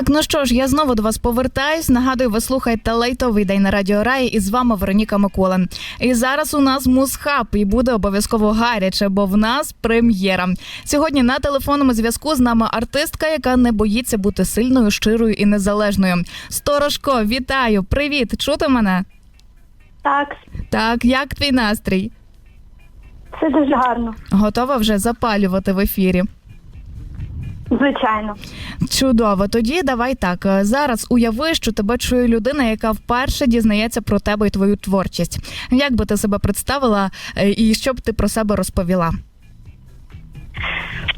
Так, ну що ж, я знову до вас повертаюсь. Нагадую, ви слухаєте лейтовий день на радіо Раї і з вами Вероніка Микола. І зараз у нас музхаб, і буде обов'язково гаряче, бо в нас прем'єра. Сьогодні на телефонному зв'язку з нами артистка, яка не боїться бути сильною, щирою і незалежною. Сторожко, вітаю! Привіт! Чути мене? Так, Так, як твій настрій? все дуже гарно, Готова вже запалювати в ефірі? Звичайно. Чудово. Тоді давай так. е, Зараз уяви, що тебе чує людина, яка вперше дізнається про тебе і твою творчість. Як би ти себе представила е, і що б ти про себе розповіла?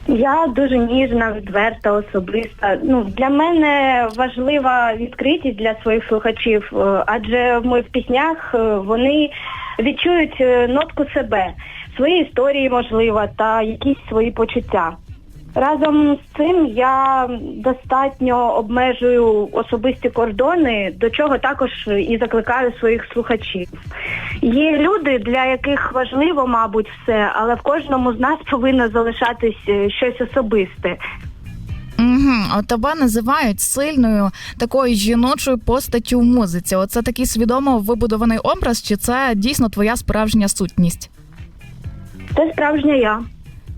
Я дуже ніжна, відверта, особиста. Ну для мене важлива відкритість для своїх слухачів, е, адже в моїх піснях вони відчують нотку себе, свої історії, можливо, та якісь свої почуття. Разом з цим я достатньо обмежую особисті кордони, до чого також і закликаю своїх слухачів. Є люди, для яких важливо, мабуть, все, але в кожному з нас повинно залишатись е, щось особисте. Угу. От тебе називають сильною такою жіночою постаттю в музиці. Оце такий свідомо вибудований образ, чи це дійсно твоя справжня сутність? Це справжня я.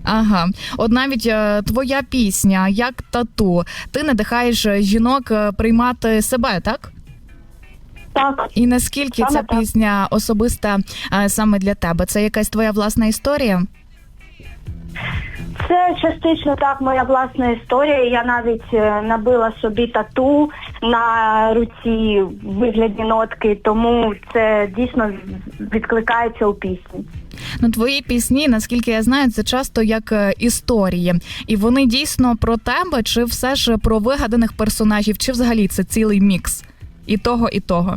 Ага, от навіть е, твоя пісня, як тату, ти надихаєш е, жінок е, приймати себе, так? Так, І наскільки Саме ця так. пісня особиста саме для тебе? Це якась твоя власна історія? це частично так моя власна історія. Я навіть набила собі тату на руці в вигляді нотки, тому це дійсно відкликається у пісні. Ну, твої пісні, наскільки я знаю, це часто як е, історії, і вони дійсно про тебе, чи все ж про вигаданих персонажів, чи взагалі це цілий мікс і того, і того.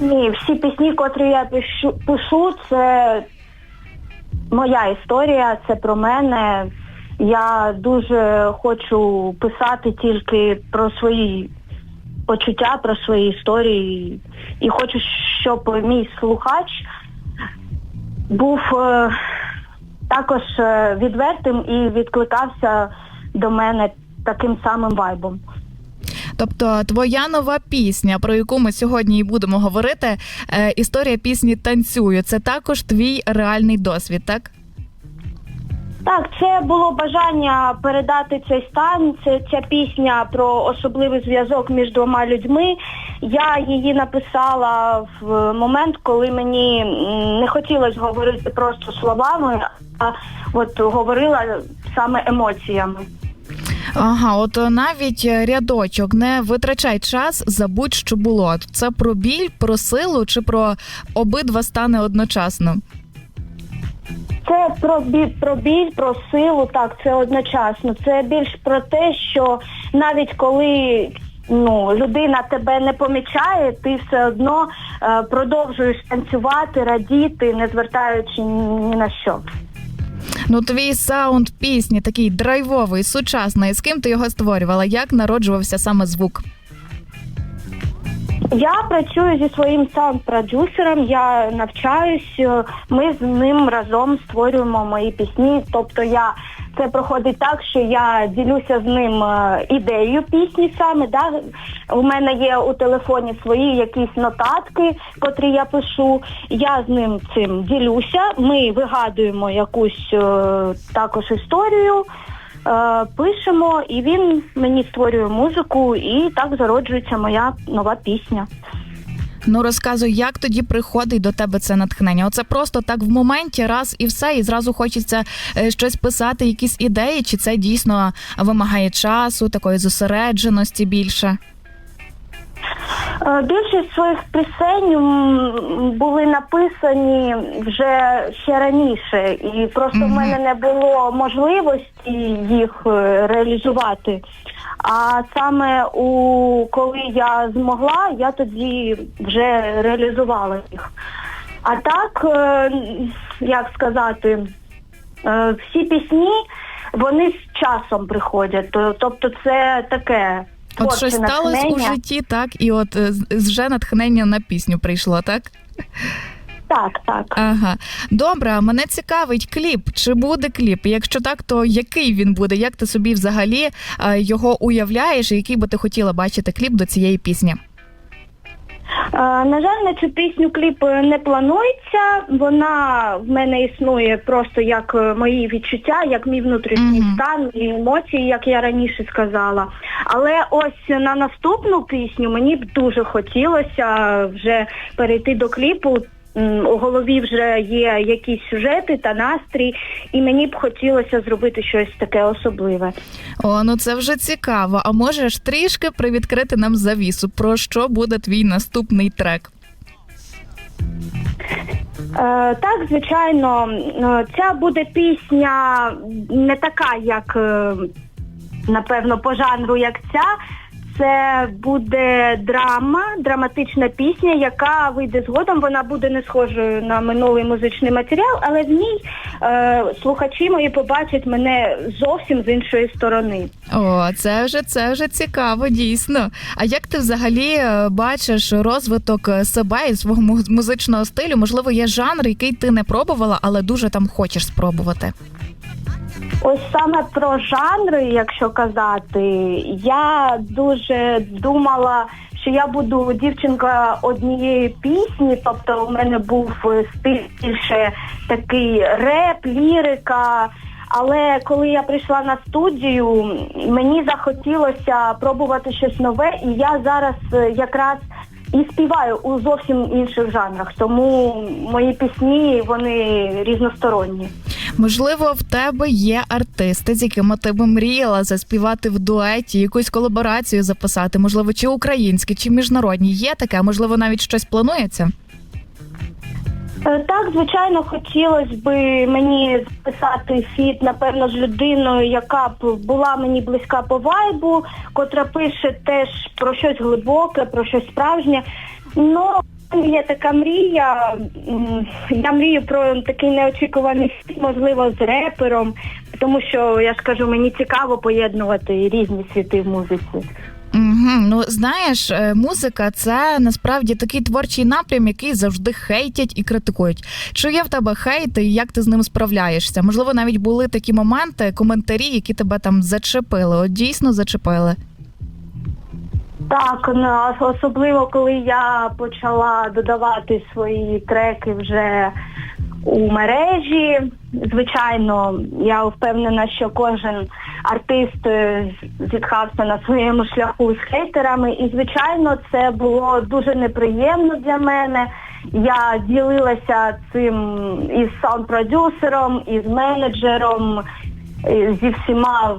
Ні, всі пісні, котрі я пишу, пишу, це моя історія, це про мене. Я дуже хочу писати тільки про свої почуття, про свої історії. І хочу, щоб мій слухач був е, також е, відвертим і відкликався до мене таким самим вайбом. Тобто, твоя нова пісня, про яку ми сьогодні і будемо говорити, е, історія пісні танцюю. Це також твій реальний досвід, так? Так, це було бажання передати цей стан. Це ця пісня про особливий зв'язок між двома людьми. Я її написала в момент, коли мені не хотілося говорити просто словами, а от говорила саме емоціями. Ага, от навіть рядочок не витрачай час, забудь, що було. Це про біль, про силу чи про обидва стани одночасно. Це про біль, про біль, про силу, так, це одночасно. Це більш про те, що навіть коли ну, людина тебе не помічає, ти все одно е, продовжуєш танцювати, радіти, не звертаючи ні на що. Ну, твій саунд пісні такий драйвовий, сучасний. З ким ти його створювала? Як народжувався саме звук? Я працюю зі своїм саунд-продюсером, я навчаюсь, е, ми з ним разом створюємо мої пісні. Тобто я це проходить так, що я ділюся з ним е, ідеєю пісні саме. Да? У мене є у телефоні свої якісь нотатки, котрі я пишу. Я з ним цим ділюся. Ми вигадуємо якусь е, також історію. Е, Пишемо, і він мені створює музику, і так зароджується моя нова пісня. Ну розказуй, як тоді приходить до тебе це натхнення? Оце просто так в моменті, раз і все, і зразу хочеться е, щось писати, якісь ідеї, чи це дійсно вимагає часу, такої зосередженості більше? Е, Більшість своїх пісень були написані вже ще раніше, і просто в мене не було можливості їх е, реалізувати. А саме у коли я змогла, я тоді вже реалізувала їх. А так, е, як сказати, всі пісні вони з часом приходять. Тобто це таке. От щось сталося у житті, так, і от е, вже натхнення на пісню прийшло, так? Так, так. Ага, добре. Мене цікавить кліп. Чи буде кліп? Якщо так, то який він буде? Як ти собі взагалі е, його уявляєш? І який би ти хотіла бачити кліп до цієї пісні? Е, На жаль, на цю пісню кліп е, не планується. Вона в мене існує просто як е, мої відчуття, як мій внутрішній Мгм. стан і емоції, як я раніше сказала. Але ось на наступну пісню мені б дуже хотілося вже перейти до кліпу. У голові вже є якісь сюжети та настрій, і мені б хотілося зробити щось таке особливе. О, ну це вже цікаво. А можеш трішки привідкрити нам завісу? Про що буде твій наступний трек? Е, так, звичайно, е, ця буде пісня не така, як е, напевно по жанру, як ця. Це буде драма, драматична пісня, яка вийде згодом. Вона буде не схожою на минулий музичний матеріал, але в ній е, слухачі мої побачать мене зовсім з іншої сторони. О, це вже це вже цікаво, дійсно. А як ти взагалі е, бачиш розвиток е, себе і свого му- музичного стилю? Можливо, є жанр, який ти не пробувала, але дуже там хочеш спробувати. Ось саме про жанри, якщо казати, я дуже думала, що я буду дівчинка однієї пісні, тобто у мене був стиль більше такий реп, лірика. Але коли я прийшла на студію, мені захотілося пробувати щось нове, і я зараз е, якраз і співаю у зовсім інших жанрах. Тому мої пісні вони різносторонні. Можливо, в тебе є артисти, з якими ти би мріяла заспівати в дуеті, якусь колаборацію записати, можливо, чи українські, чи міжнародні. Є таке, можливо, навіть щось планується. Е, Так, звичайно, хотілося б мені записати фіт, напевно, з людиною, яка б була мені близька по вайбу, котра пише теж про щось глибоке, про щось справжнє. Ну, є така мрія. Я мрію про такий неочікуваний можливо, з репером, тому що я ж кажу, мені цікаво поєднувати різні світи в музиці. Угу. Ну знаєш, е, музика це насправді такий творчий напрям, який завжди хейтять і критикують. Чи є в тебе хейт і як ти з ним справляєшся? Можливо, навіть були такі моменти, коментарі, які тебе там зачепили. От дійсно зачепили. Так, особливо коли я почала додавати свої треки вже у мережі. Звичайно, я впевнена, що кожен артист е, зіткався на своєму шляху з хейтерами, і звичайно, це було дуже неприємно для мене. Я ділилася цим із саунд-продюсером, із менеджером, зі всіма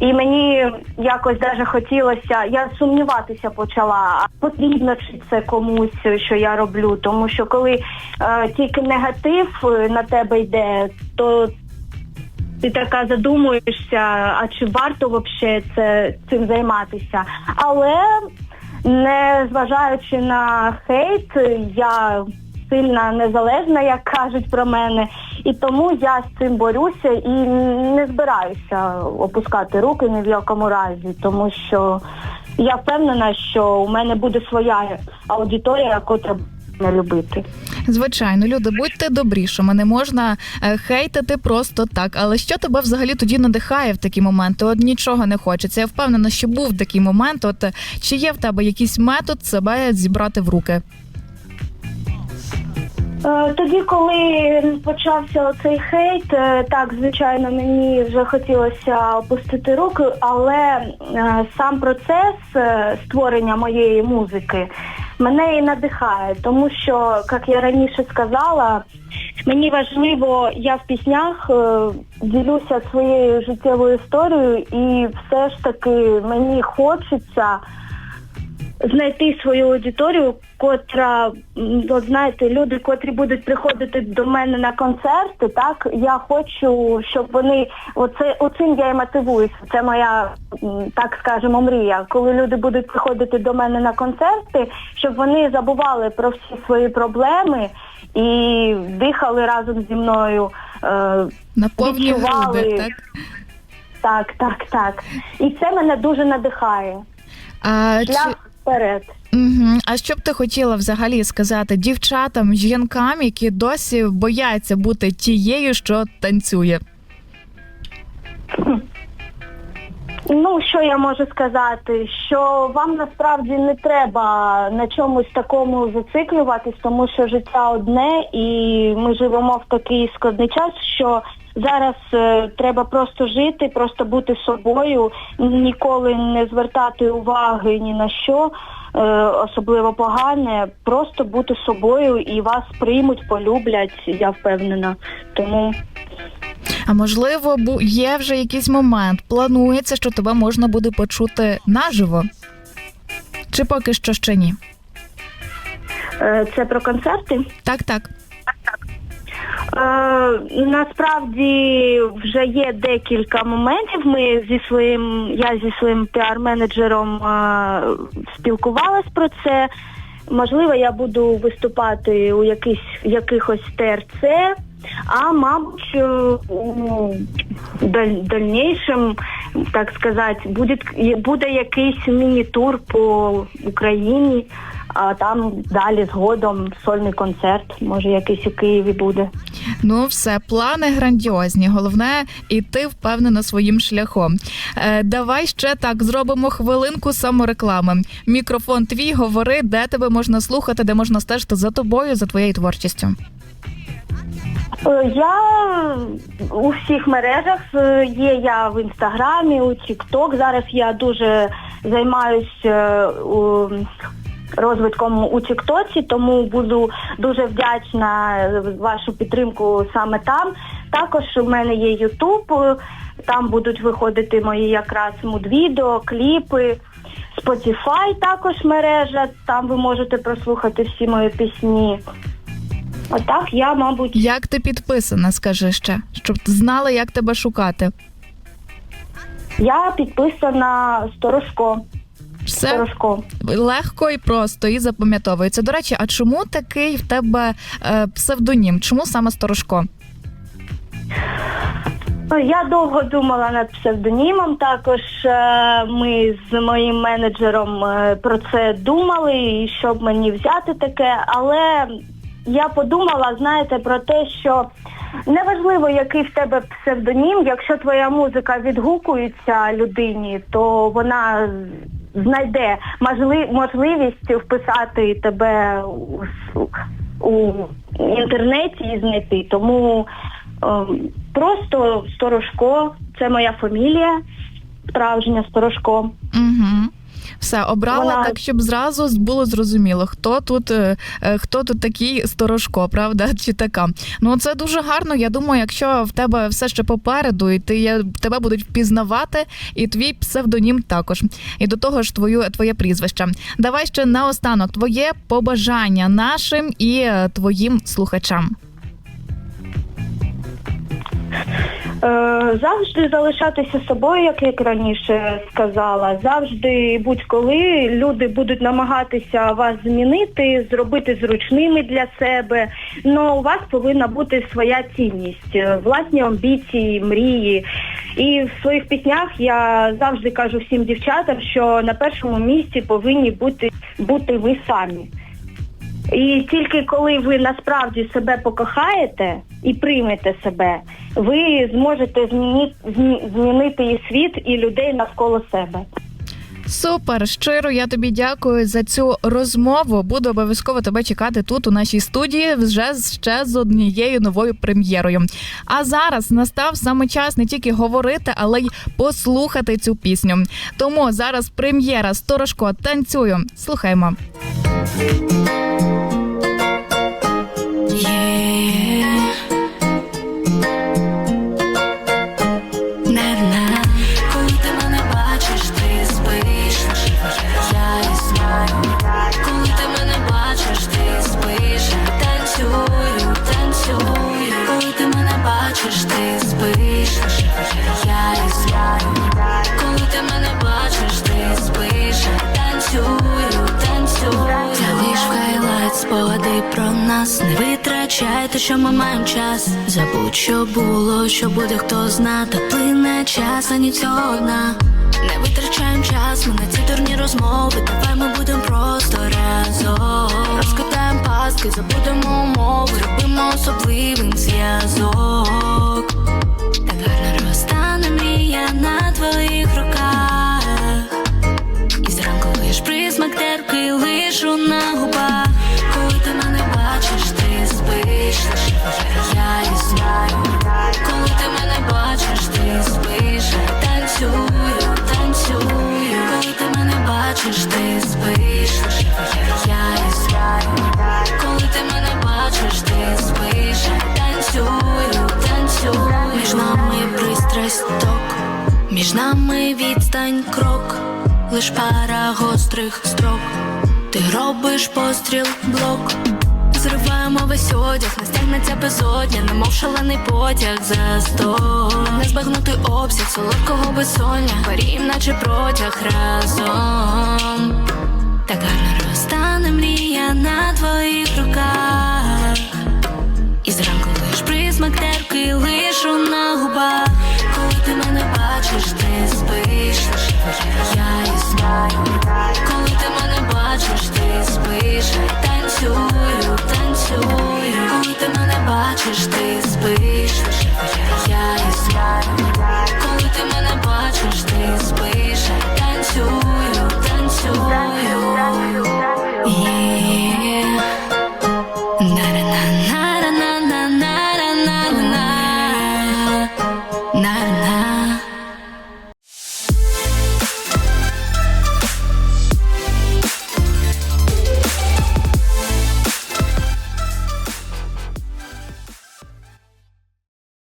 і мені якось даже хотілося, я сумніватися почала, а потрібно чи це комусь, що я роблю. Тому що коли е, тільки негатив е, на тебе йде, то ти така задумуєшся, а чи варто взагалі це цим займатися. Але не зважаючи на хейт, я сильна незалежна, як кажуть про мене, і тому я з цим борюся і не збираюся опускати руки ні в якому разі, тому що я впевнена, що у мене буде своя аудиторія, котра мене любити. Звичайно, люди, будьте добрішими, не можна е, хейтити просто так. Але що тебе взагалі тоді надихає в такі моменти? От нічого не хочеться. Я впевнена, що був такий момент. От чи є в тебе якийсь метод себе зібрати в руки? Е, Тоді, коли почався цей хейт, е, так, звичайно, мені вже хотілося опустити руки, але е, сам процес створення моєї музики мене і надихає, тому що, як я раніше сказала, мені важливо, я в піснях ділюся своєю життєвою історією, і все ж таки мені хочеться знайти свою аудиторію, котра, от знаєте, люди, котрі будуть приходити до мене на концерти, так я хочу, щоб вони оце оцим я і мотивуюся. Це моя, так скажемо, мрія. Коли люди будуть приходити до мене на концерти, щоб вони забували про всі свої проблеми і дихали разом зі мною. Е, На повні Відчували. груди, так? так, так, так. І це мене дуже надихає. А, чи... Вперед. Угу. А що б ти хотіла взагалі сказати дівчатам, жінкам, які досі бояться бути тією, що танцює? Ну, що я можу сказати? Що вам насправді не треба на чомусь такому зациклюватись, тому що життя одне і ми живемо в такий складний час, що зараз е, треба просто жити, просто бути собою, ніколи не звертати уваги ні на що, е, особливо погане, просто бути собою і вас приймуть, полюблять, я впевнена. Тому А можливо, є вже якийсь момент, планується, що тебе можна буде почути наживо? Чи поки що ще ні? е, це про концерти. Так, так. Е, насправді вже є декілька моментів. Ми зі своїм, я зі своїм піар-менеджером е, спілкувалась про це. Можливо, я буду виступати у якихось, якихось ТРЦ, а мабуть, у даль- дальнішим, так сказати, буде, буде якийсь міні-тур по Україні, а там далі згодом сольний концерт, може якийсь у Києві буде. Ну, все, плани грандіозні. Головне іти впевнено своїм шляхом. Е, давай ще так зробимо хвилинку самореклами. Мікрофон твій, говори, де тебе можна слухати, де можна стежити за тобою, за твоєю творчістю. Е, Я у всіх мережах е, є я в інстаграмі, у Тікток. Зараз я дуже займаюся розвитком у Тіктоці, тому буду дуже вдячна вашу підтримку саме там. Також у мене є Ютуб, е, там будуть виходити мої якраз муд-відео, кліпи. Spotify також мережа, там ви можете прослухати всі мої пісні. Отак я, мабуть, Як ти підписана, скажи ще, щоб знали, як тебе шукати. Я підписана Сторожко. Все легко і просто і запам'ятовується. До речі, а чому такий в тебе е, псевдонім? Чому саме сторожко? Я довго думала над псевдонімом. Також е, ми з моїм менеджером е, про це думали, і щоб мені взяти таке. Але я подумала, знаєте, про те, що неважливо, який в тебе псевдонім, якщо твоя музика відгукується людині, то вона знайде можли- можливість вписати тебе у, інтернеті і знайти. Тому ем, просто Сторожко, це моя фамілія, справжня Сторожко. Угу. Все обрала Вона- так, щоб зразу було зрозуміло, хто тут, е, е, хто тут такий сторожко, правда, чи така. Ну це дуже гарно. Я думаю, якщо в тебе все ще попереду, і ти є- тебе будуть впізнавати, і твій псевдонім також. І до того ж, твою твоє прізвище. Давай ще наостанок твоє побажання нашим і е, твоїм слухачам. Завжди залишатися собою, як я раніше сказала. Завжди будь-коли люди будуть намагатися вас змінити, зробити зручними для себе. але у вас повинна бути своя цінність, е, власні амбіції, мрії. І в своїх піснях я завжди кажу всім дівчатам, що на першому місці повинні бути, бути ви самі. І тільки коли ви насправді себе покохаєте і приймете себе, ви зможете зміни- змі- змінити і світ, і людей навколо себе. Супер, щиро я тобі дякую за цю розмову. Буду обов'язково тебе чекати тут у нашій студії вже ще з однією новою прем'єрою. А зараз настав саме час не тільки говорити, але й послухати цю пісню. Тому зараз прем'єра Сторожко танцюю. Thank you. Про нас. Не витрачай те, що ми маємо час. Забудь, що було, що буде, хто зна, та плине час, а ні цього дна. Не витрачаємо час, ми на ці дурні розмови. Давай ми будемо просто разом. Розкидаємо паски, забудемо умови, робимо особливим зв'язок. Так гарно розтане мрія на твоїх руках. І зранку лиш присмак терпкий лишу на ніж пара гострих строк, ти робиш постріл, блок, зриваємо весь одяг, настягнеться безодня, немов шалений потяг за сто Не збагнути обсяг, солодкого безсоння, Горім, наче протяг разом. Так гарно розтане мрія на твоїх руках, і зранку лиш присмак терпкий лишу на губах, коли ти мене бачиш, ти спиш бачиш, я існую Коли ти мене бачиш, ти спиш. Танцюю, танцюю Коли ти мене бачиш, ти спиш.